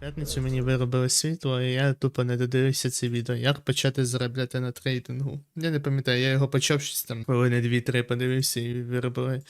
П'ятницю мені виробили світло, і я тупо не додивився це відео. Як почати заробляти на трейдингу? Я не пам'ятаю, я його почав щось там хвилини 2-3 подивився і виробили,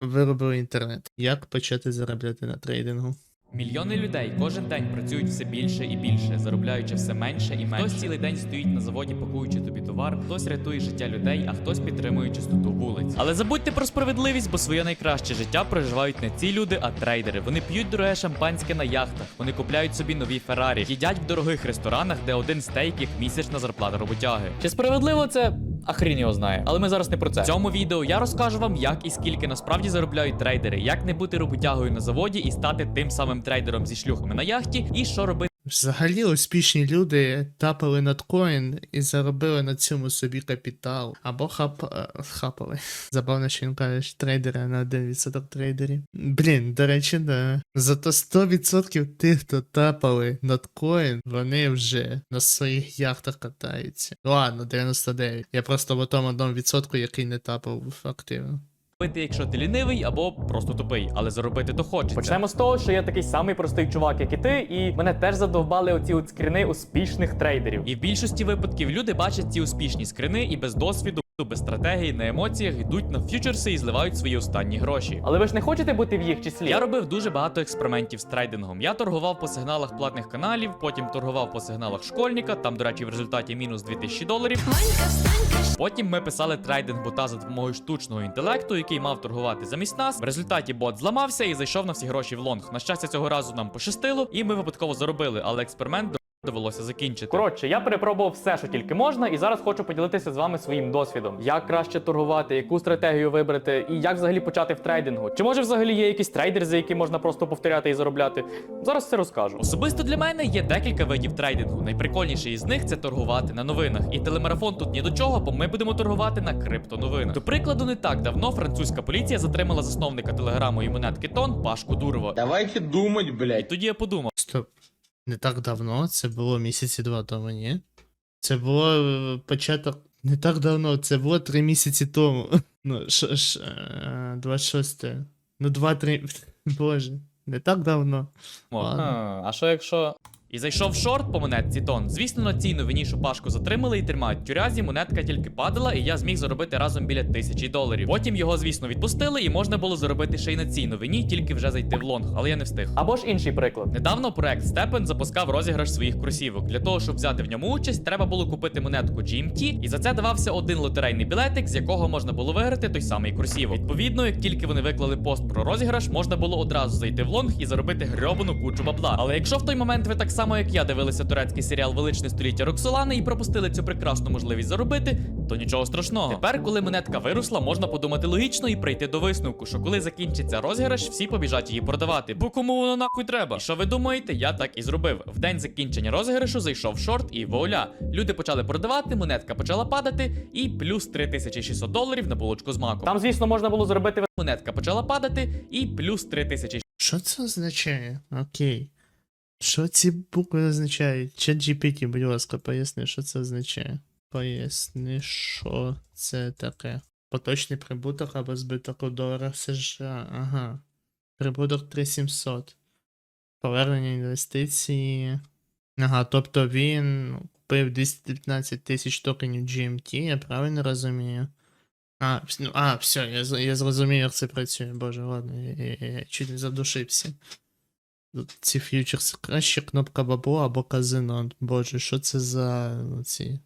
виробили інтернет. Як почати заробляти на трейдингу? Мільйони людей кожен день працюють все більше і більше, заробляючи все менше і менше. Хтось цілий день стоїть на заводі, пакуючи тобі товар, хтось рятує життя людей, а хтось підтримує чистоту вулиць. Але забудьте про справедливість, бо своє найкраще життя проживають не ці люди, а трейдери. Вони п'ють дороге шампанське на яхтах, вони купляють собі нові Феррарі, їдять в дорогих ресторанах, де один стейк їх місячна зарплата роботяги. Чи справедливо це? А хрін його знає, але ми зараз не про це. В цьому відео я розкажу вам, як і скільки насправді заробляють трейдери, як не бути роботягою на заводі і стати тим самим трейдером зі шлюхами на яхті, і що робити. Взагалі успішні люди тапали надкоін і заробили на цьому собі капітал. Або хап... е, хапали. Забавно, що він каже, трейдери на 1% трейдерів. Блін, до речі, да. Зато 100% тих, хто тапали надкоін, вони вже на своїх яхтах катаються. Ладно, 99. Я просто в тому одному відсотку, який не тапав активно. Робити, якщо ти лінивий або просто тупий, але заробити то хочеться. Почнемо з того, що я такий самий простий чувак, як і ти, і мене теж задовбали оці от скріни успішних трейдерів. І в більшості випадків люди бачать ці успішні скрини і без досвіду, без стратегії, на емоціях йдуть на фьючерси і зливають свої останні гроші. Але ви ж не хочете бути в їх числі? Я робив дуже багато експериментів з трейдингом. Я торгував по сигналах платних каналів, потім торгував по сигналах школьника. Там, до речі, в результаті мінус 2000 доларів. Потім ми писали трейдинг бота за допомогою штучного інтелекту, який мав торгувати замість нас. В результаті бот зламався і зайшов на всі гроші в лонг. На щастя, цього разу нам пощастило, і ми випадково заробили, але експеримент довелося закінчити. Коротше, я перепробував все, що тільки можна, і зараз хочу поділитися з вами своїм досвідом. Як краще торгувати, яку стратегію вибрати, і як взагалі почати в трейдингу. Чи може взагалі є якісь трейдери, за які можна просто повторяти і заробляти? Зараз все розкажу. Особисто для мене є декілька видів трейдингу. Найприкольніший із них це торгувати на новинах. І телемарафон тут ні до чого, бо ми будемо торгувати на криптоновинах. До прикладу, не так давно французька поліція затримала засновника телеграму і монетки Тон Пашку Дурова. Давайте думать, І тоді я подумав. Стоп. Не так давно, це було місяці два тому, ні? Це було е, початок. Не так давно, це було три місяці тому. Ну, ш, ш, е, 26. Ну, 2-3. Боже, не так давно. Ладно. А, а що якщо. І зайшов шорт по монетці Тон. Звісно, на цій новині, Пашку затримали і тримають тюрязі, монетка тільки падала, і я зміг заробити разом біля тисячі доларів. Потім його, звісно, відпустили, і можна було заробити ще й на цій новині, тільки вже зайти в лонг, але я не встиг. Або ж інший приклад. Недавно проект Степен запускав розіграш своїх кросівок. Для того, щоб взяти в ньому участь, треба було купити монетку GMT, і за це давався один лотерейний білетик, з якого можна було виграти той самий кросівок. Відповідно, як тільки вони виклали пост про розіграш, можна було одразу зайти в лонг і заробити грьобану кучу бабла. Але якщо в той момент ви так само, як я, дивилися турецький серіал Величне століття Роксолани і пропустили цю прекрасну можливість заробити, то нічого страшного. Тепер, коли монетка виросла, можна подумати логічно і прийти до висновку, що коли закінчиться розіграш, всі побіжать її продавати. Бо кому воно нахуй треба? І що ви думаєте? Я так і зробив. В день закінчення розіграшу зайшов шорт і вуаля. Люди почали продавати, монетка почала падати, і плюс 3600 доларів на булочку з маком. Там, звісно, можна було зробити монетка почала падати, і плюс 3600 Що це означає? Окей. Що ці букви означають? Чат GPT, будь ласка, поясни, що це означає. Поясни, що це таке. Поточний прибуток або збиток у доларах США. Ага. Прибуток 3700. Повернення інвестиції. Ага, тобто він купив 215 тисяч токенів GMT, я правильно розумію. А, ну, а, все, я, я зрозумів, як це працює. Боже, ладно, я, я, я, чуть не задушився. Ці фьючерси краще кнопка бабло або казино. Боже, що це за ці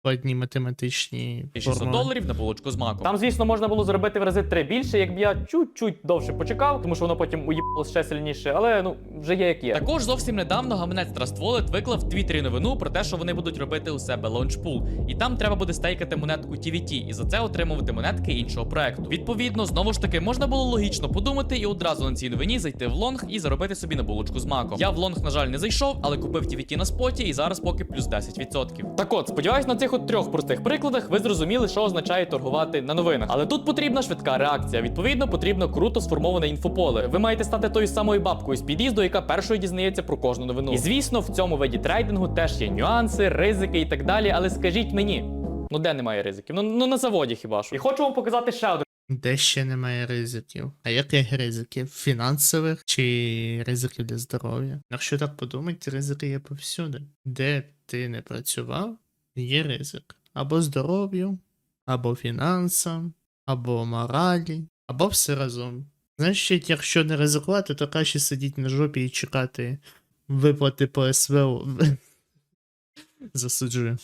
складні математичні 600 формули? доларів на булочку з маком. Там, звісно, можна було зробити в рази три більше, якби я чуть-чуть довше почекав, тому що воно потім уїбало ще сильніше, але ну вже є як є. Також зовсім недавно гаманець Trust Wallet виклав в Твіттері новину про те, що вони будуть робити у себе лаунчпул. І там треба буде стейкати монетку TVT і за це отримувати монетки іншого проекту. Відповідно, знову ж таки, можна було логічно подумати і одразу на цій новині зайти в лонг і заробити собі на булочку з маком. Я в лонг, на жаль, не зайшов, але купив TVT на споті і зараз поки плюс 10%. Так от, сподіваюсь, на цих от трьох простих прикладах ви зрозуміли, що означає торгувати на новинах. Але тут потрібна швидка реакція. Відповідно, потрібно круто сформоване інфополе. Ви маєте стати тою самою бабкою з під'їзду, яка першою дізнається про кожну новину. І звісно, в цьому виді трейдингу теж є нюанси, ризики і так далі. Але скажіть мені, ну де немає ризиків? Ну, ну на заводі хіба що. І хочу вам показати ще один Де ще немає ризиків? А яких ризиків? Фінансових чи ризиків для здоров'я? Якщо так подумати, ризики є повсюди. Де ти не працював, є ризик. Або здоров'ю, або фінансам, або моралі, або все разом. Значить, якщо не ризикувати, то краще сидіти на жопі і чекати виплати по СВО. Засуджую.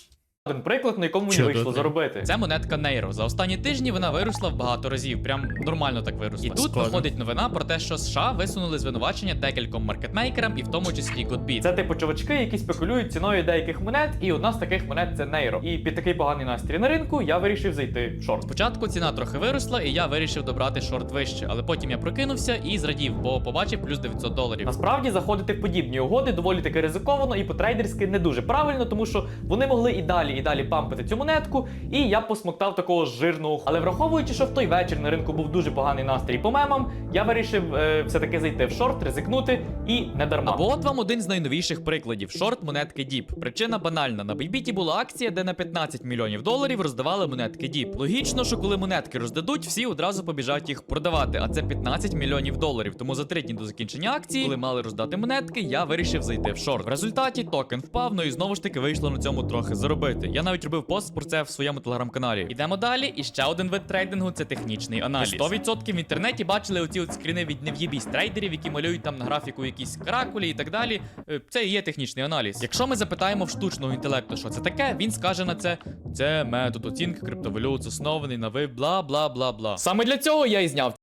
Один приклад, на якому мені Чудо, вийшло так. заробити. Це монетка Нейро. За останні тижні вона виросла в багато разів. Прям нормально так виросла. І тут Скоро. виходить новина про те, що США висунули звинувачення декільком маркетмейкерам, і в тому числі Godbit. Це типу чувачки, які спекулюють ціною деяких монет, і одна з таких монет це нейро. І під такий поганий настрій на ринку я вирішив зайти в шорт. Спочатку ціна трохи виросла, і я вирішив добрати шорт вище, але потім я прокинувся і зрадів, бо побачив плюс 900 доларів. Насправді заходити в подібні угоди доволі таки ризиковано і по-трейдерськи не дуже правильно, тому що вони могли і далі, і далі пампити цю монетку, і я посмоктав такого жирного. Але враховуючи, що в той вечір на ринку був дуже поганий настрій по мемам, я вирішив е, все-таки зайти в шорт, ризикнути і не дарма. Або от вам один з найновіших прикладів шорт монетки Діп. Причина банальна. На Бейбіті була акція, де на 15 мільйонів доларів роздавали монетки Діп. Логічно, що коли монетки роздадуть, всі одразу побіжать їх продавати. А це 15 мільйонів доларів. Тому за три дні до закінчення акції, коли мали роздати монетки, я вирішив зайти в шорт. В результаті токен впав, ну і знову ж таки вийшло на цьому трохи заробити. Я навіть робив пост про це в своєму телеграм-каналі. Ідемо далі. І ще один вид трейдингу це технічний аналіз. 100% в інтернеті бачили оці от скріни від нев'єбісь трейдерів, які малюють там на графіку якісь каракулі і так далі. Е, Це і є технічний аналіз. Якщо ми запитаємо в штучного інтелекту, що це таке, він скаже на це: це метод оцінки криптовалют, заснований на ви, бла бла бла бла. Саме для цього я і зняв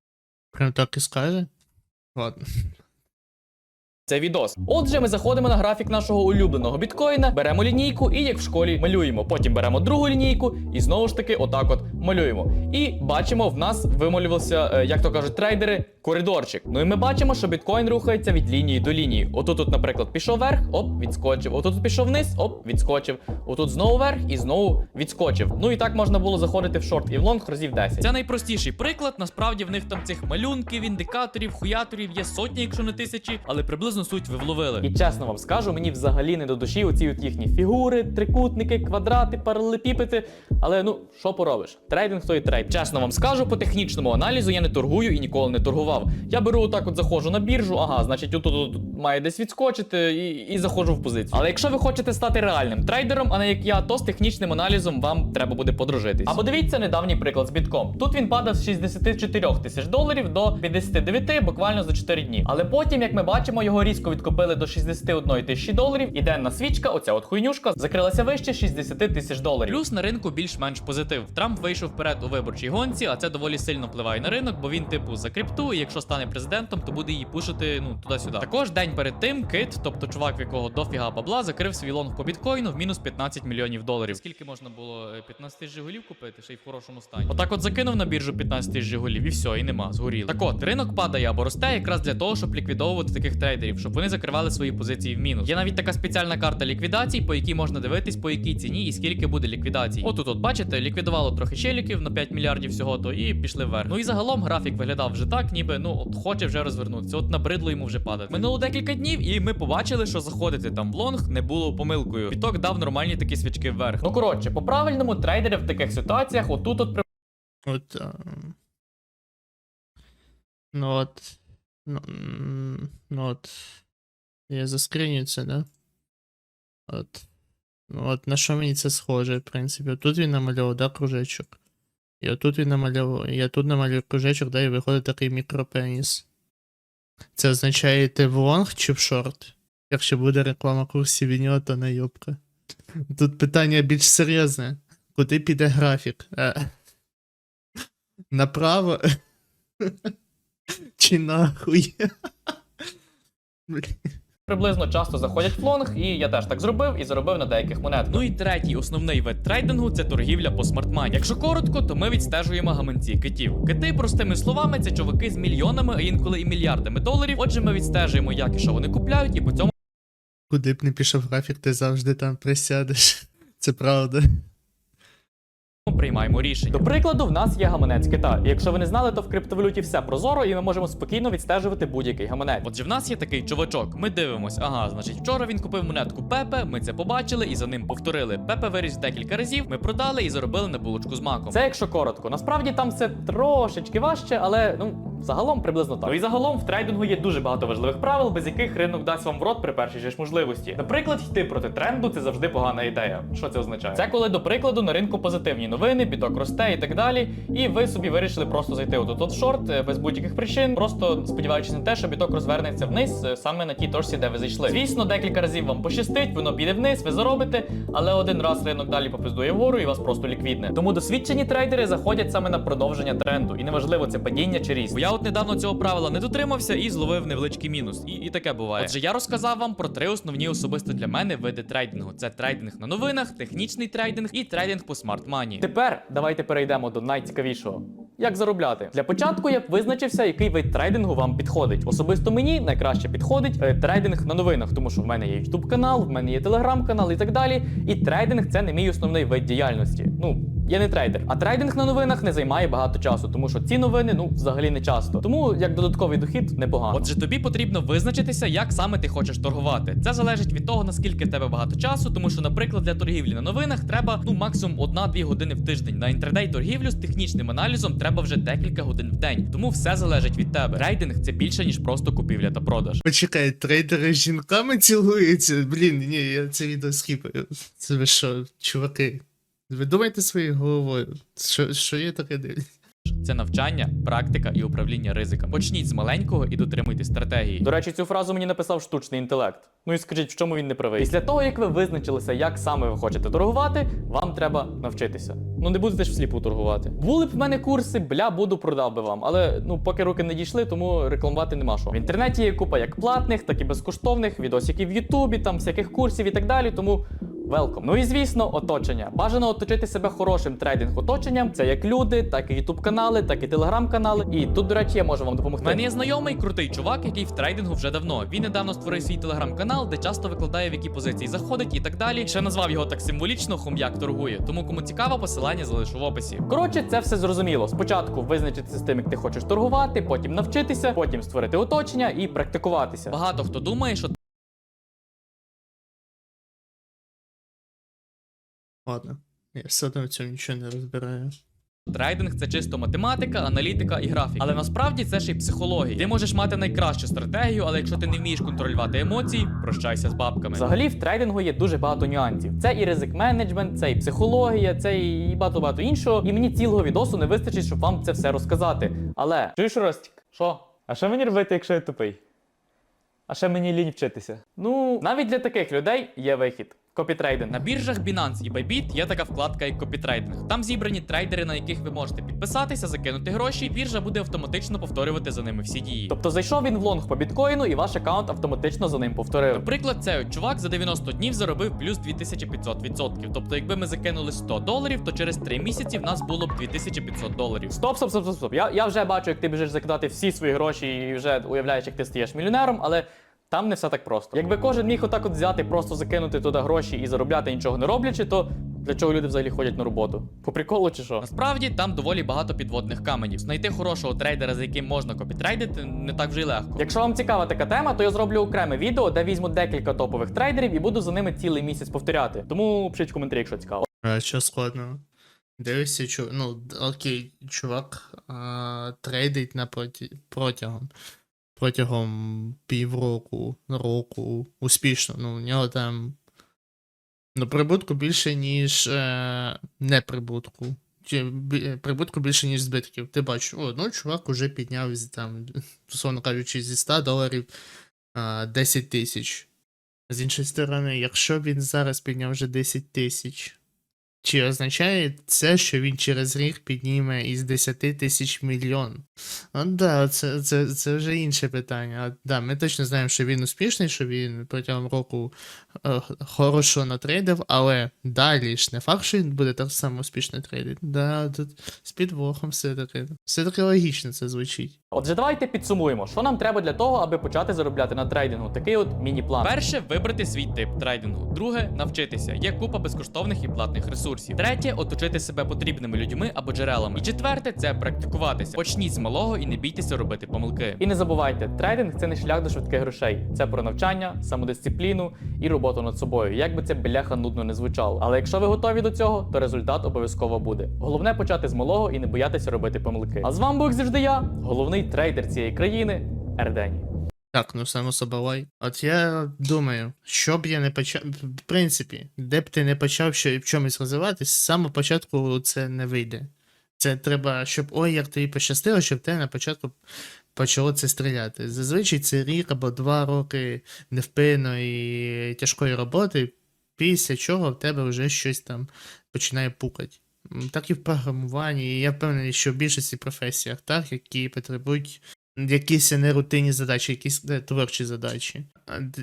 Прям так і скаже? Ладно. Це відос. Отже, ми заходимо на графік нашого улюбленого біткоїна, беремо лінійку і як в школі малюємо. Потім беремо другу лінійку і знову ж таки отак от малюємо. І бачимо, в нас вималювався, е, як то кажуть, трейдери, коридорчик. Ну і ми бачимо, що біткоін рухається від лінії до лінії. Отут, от, наприклад, пішов вверх, оп, відскочив. Отут пішов вниз, оп, відскочив. Отут знову вверх і знову відскочив. Ну і так можна було заходити в шорт і в лонг разів 10. Це найпростіший приклад. Насправді в них там цих малюнків, індикаторів, хуяторів є сотні, якщо не тисячі, але приблизно суть ви вловили. І чесно вам скажу, мені взагалі не до душі оці от їхні фігури, трикутники, квадрати, паралелепіпеди. Але ну, що поробиш? Трейдинг то і трейд. Чесно вам скажу, по технічному аналізу я не торгую і ніколи не торгував. Я беру отак, от заходжу на біржу, ага, значить, тут, тут, тут має десь відскочити і, і заходжу в позицію. Але якщо ви хочете стати реальним трейдером, а не як я, то з технічним аналізом вам треба буде подружитись. Або дивіться недавній приклад з бітком. Тут він падав з 64 тисяч доларів до 59 буквально за 4 дні. Але потім, як ми бачимо, його різко відкупили до 61 тисячі доларів, і денна свічка, оця от хуйнюшка, закрилася вище 60 тисяч доларів. Плюс на ринку більш-менш позитив. Трамп вийшов вперед у виборчій гонці, а це доволі сильно впливає на ринок, бо він, типу, за крипту, і якщо стане президентом, то буде її пушити ну туди-сюди. Також день перед тим кит, тобто чувак, в якого дофіга бабла, закрив свій лонг по біткоїну в мінус 15 мільйонів доларів. Скільки можна було е, 15 тисяч жигулів купити, ще й в хорошому стані. Отак от закинув на біржу 15 тисяч жигулів, і все, і нема, згоріло. Так от, ринок падає або росте якраз для того, щоб ліквідовувати таких трейдерів, щоб вони закривали свої позиції в мінус. Є навіть така спеціальна карта ліквідацій, по якій можна дивитись, по якій ціні і скільки буде ліквідацій. Отут, от бачите, ліквідувало трохи челіків на 5 мільярдів всього, то і пішли вверх. Ну і загалом графік виглядав вже так, ніби ну от хоче вже розвернутися. От набридло йому вже падати. Минуло декілька днів, і ми побачили, що заходити там в лонг не було помилкою. Біток дав нормальні такі свічки вверх. Ну коротше, по правильному трейдери в таких ситуаціях отут от От. Ну от. Ну, ну от. Я заскріню це, да? От. Ну от на що мені це схоже, в принципі. Тут він намальовував, да, кружечок. І отут він намальовував. Я тут намалюю кружечок, да, і виходить такий мікропеніс. Це означає йти в лонг чи в шорт? Якщо буде реклама курсів від то не йобка. Тут питання більш серйозне. Куди піде графік? Е, Направо? Чи нахуй? Блін. приблизно часто заходять в лонг, і я теж так зробив і заробив на деяких монетках. Ну і третій основний вид трейдингу це торгівля по смартмані. Якщо коротко, то ми відстежуємо гаманці китів. Кити, простими словами, це чуваки з мільйонами, а інколи і мільярдами доларів. Отже, ми відстежуємо, як і що вони купляють, і по цьому Куди б не пішов графік, ти завжди там присядеш. Це правда. Приймаємо рішення. До прикладу, в нас є гаманець кита. І якщо ви не знали, то в криптовалюті все прозоро, і ми можемо спокійно відстежувати будь-який гаманець. Отже, в нас є такий чувачок. Ми дивимось, ага, значить, вчора він купив монетку Пепе, ми це побачили і за ним повторили. Пепе виріс декілька разів, ми продали і заробили на булочку з маком. Це якщо коротко. Насправді там все трошечки важче, але ну загалом приблизно так. Ну і загалом в трейдингу є дуже багато важливих правил, без яких ринок дасть вам в рот при першій же ж можливості. Наприклад, йти проти тренду це завжди погана ідея. Що це означає? Це коли, до прикладу, на ринку позитивні новини, біток росте і так далі. І ви собі вирішили просто зайти у тот шорт е, без будь-яких причин, просто сподіваючись на те, що біток розвернеться вниз е, саме на тій точці, де ви зайшли. Звісно, декілька разів вам пощастить, воно піде вниз, ви заробите, але один раз ринок далі попиздує вгору і вас просто ліквідне. Тому досвідчені трейдери заходять саме на продовження тренду, і неважливо це падіння чи ріст. Бо я от недавно цього правила не дотримався і зловив невеличкий мінус. І, і таке буває. Отже, я розказав вам про три основні особисто для мене види трейдингу: це трейдинг на новинах, технічний трейдинг і трейдинг по смарт мані. Тепер давайте перейдемо до найцікавішого. Як заробляти? Для початку я б визначився, який вид трейдингу вам підходить. Особисто мені найкраще підходить е, трейдинг на новинах, тому що в мене є YouTube канал, в мене є телеграм канал і так далі. І трейдинг це не мій основний вид діяльності. Ну, я не трейдер. А трейдинг на новинах не займає багато часу, тому що ці новини ну взагалі не часто. Тому як додатковий дохід непогано. Отже, тобі потрібно визначитися, як саме ти хочеш торгувати. Це залежить від того, наскільки в тебе багато часу, тому що, наприклад, для торгівлі на новинах треба ну максимум 1-2 години в тиждень. На інтердей торгівлю з технічним аналізом треба вже декілька годин в день. Тому все залежить від тебе. Трейдинг це більше ніж просто купівля та продаж. Почекай, трейдери з жінками цілуються. Блін, ні, я це відео скіпаю. Це ви що, чуваки? Ви думайте своєю головою. Що, що є таке дивлюсь? Це навчання, практика і управління ризиками. Почніть з маленького і дотримуйтесь стратегії. До речі, цю фразу мені написав штучний інтелект. Ну і скажіть, в чому він не правий? Після того, як ви визначилися, як саме ви хочете торгувати, вам треба навчитися. Ну не будете ж всліпу торгувати. Були б в мене курси, бля, буду продав би вам. Але ну поки руки не дійшли, тому рекламувати нема що. В інтернеті є купа як платних, так і безкоштовних, відосиків в Ютубі, там всяких курсів і так далі. Тому. Велком. Ну і звісно, оточення. Бажано оточити себе хорошим трейдинг-оточенням. Це як люди, так і ютуб канали, так і телеграм-канали. І тут, до речі, я можу вам У допомогти. мене є знайомий крутий чувак, який в трейдингу вже давно. Він недавно створив свій телеграм-канал, де часто викладає, в які позиції заходить і так далі. Ще назвав його так символічно хом'як торгує. Тому кому цікаво, посилання залишу в описі. Коротше, це все зрозуміло. Спочатку визначитися з тим, як ти хочеш торгувати, потім навчитися, потім створити оточення і практикуватися. Багато хто думає, що Ладно. Я все одно в цьому нічого не розбираю. трейдинг це чисто математика, аналітика і графік. Але насправді це ще й психологія. Ти можеш мати найкращу стратегію, але якщо ти не вмієш контролювати емоції, прощайся з бабками. Взагалі в трейдингу є дуже багато нюансів. Це і ризик менеджмент, це і психологія, це і багато багато іншого. І мені цілого відосу не вистачить, щоб вам це все розказати. Але чуєш Ростік? Що? А що мені робити, якщо я тупий? А ще мені лінь вчитися. Ну, навіть для таких людей є вихід. Копітрейдинг. На біржах Binance і Bybit є така вкладка як копітрейдинг. Там зібрані трейдери, на яких ви можете підписатися, закинути гроші, і біржа буде автоматично повторювати за ними всі дії. Тобто зайшов він в лонг по біткоїну, і ваш аккаунт автоматично за ним повторив. Наприклад, цей от чувак за 90 днів заробив плюс 2500%. Тобто, якби ми закинули 100 доларів, то через 3 місяці в нас було б 2500 доларів. Стоп, стоп, стоп, стоп, стоп. Я, я вже бачу, як ти біжиш закидати всі свої гроші і вже уявляєш, як ти стаєш мільйонером, але там не все так просто. Якби кожен міг отак от взяти, просто закинути туди гроші і заробляти нічого не роблячи, то для чого люди взагалі ходять на роботу? По приколу чи що? Насправді там доволі багато підводних каменів. Знайти хорошого трейдера, за яким можна копітрейдити, не так вже й легко. Якщо вам цікава така тема, то я зроблю окреме відео, де візьму декілька топових трейдерів і буду за ними цілий місяць повторяти. Тому пишіть коментарі, якщо цікаво. А що складно? Дивишся, чу... ну, окей, чувак а, трейдить на проті... протягом. Протягом півроку, року, успішно. Ну, у нього там. Ну, прибутку більше, ніж е... не прибутку. Чи е, прибутку більше, ніж збитків. Ти бачиш, о, ну чувак уже підняв там, условно кажучи, зі 100 доларів а, 10 тисяч. З іншої сторони, якщо він зараз підняв вже 10 тисяч, чи означає це, що він через рік підніме із 10 тисяч мільйон? Ну да, це, це, це вже інше питання. А, да, ми точно знаємо, що він успішний, що він протягом року е, хорошо натрейдив, але далі ж не факт, що він буде так само успішно трейдити. Да, тут з підвохом все-таки. Все-таки логічно це звучить. Отже, давайте підсумуємо, що нам треба для того, аби почати заробляти на трейдингу. Такий от міні-план. Перше вибрати свій тип трейдингу. Друге навчитися. Є купа безкоштовних і платних ресурсів. Третє оточити себе потрібними людьми або джерелами. І четверте це практикуватися. Почніть з малого і не бійтеся робити помилки. І не забувайте, трейдинг це не шлях до швидких грошей. Це про навчання, самодисципліну і роботу над собою. Як би це бляха нудно не звучало. Але якщо ви готові до цього, то результат обов'язково буде. Головне почати з малого і не боятися робити помилки. А з вами був завжди я, головний трейдер цієї країни Ердені. Так, ну само собою. От я думаю, що б я не почав. В принципі, де б ти не почав що в чомусь розвиватись, з самого початку це не вийде. Це треба, щоб ой, як тобі пощастило, щоб те на початку почало це стріляти. Зазвичай це рік або два роки невпинної тяжкої роботи, після чого в тебе вже щось там починає пукати. Так і в програмуванні, і я впевнений, що в більшості професіях, так, які потребують якісь нерутинні задачі, якісь е, творчі задачі.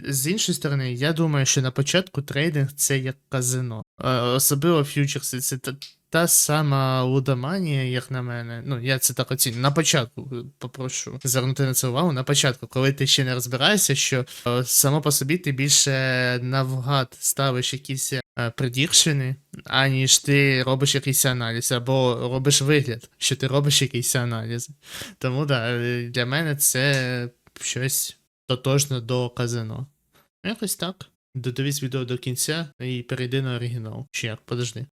З іншої сторони, я думаю, що на початку трейдинг це як казино. Е, Особливо фьючерси, це та, та сама лудоманія, як на мене. Ну, я це так оцінюю. На початку е, попрошу звернути на це увагу. На початку, коли ти ще не розбираєшся, що само по собі ти більше навгад ставиш якісь предікшени, аніж ти робиш якийсь аналіз, або робиш вигляд, що ти робиш якийсь аналіз. Тому да, е, для мене це щось тотожно до казино. Якось так. Додивись відео до кінця і перейди на оригінал. Чи як, подожди.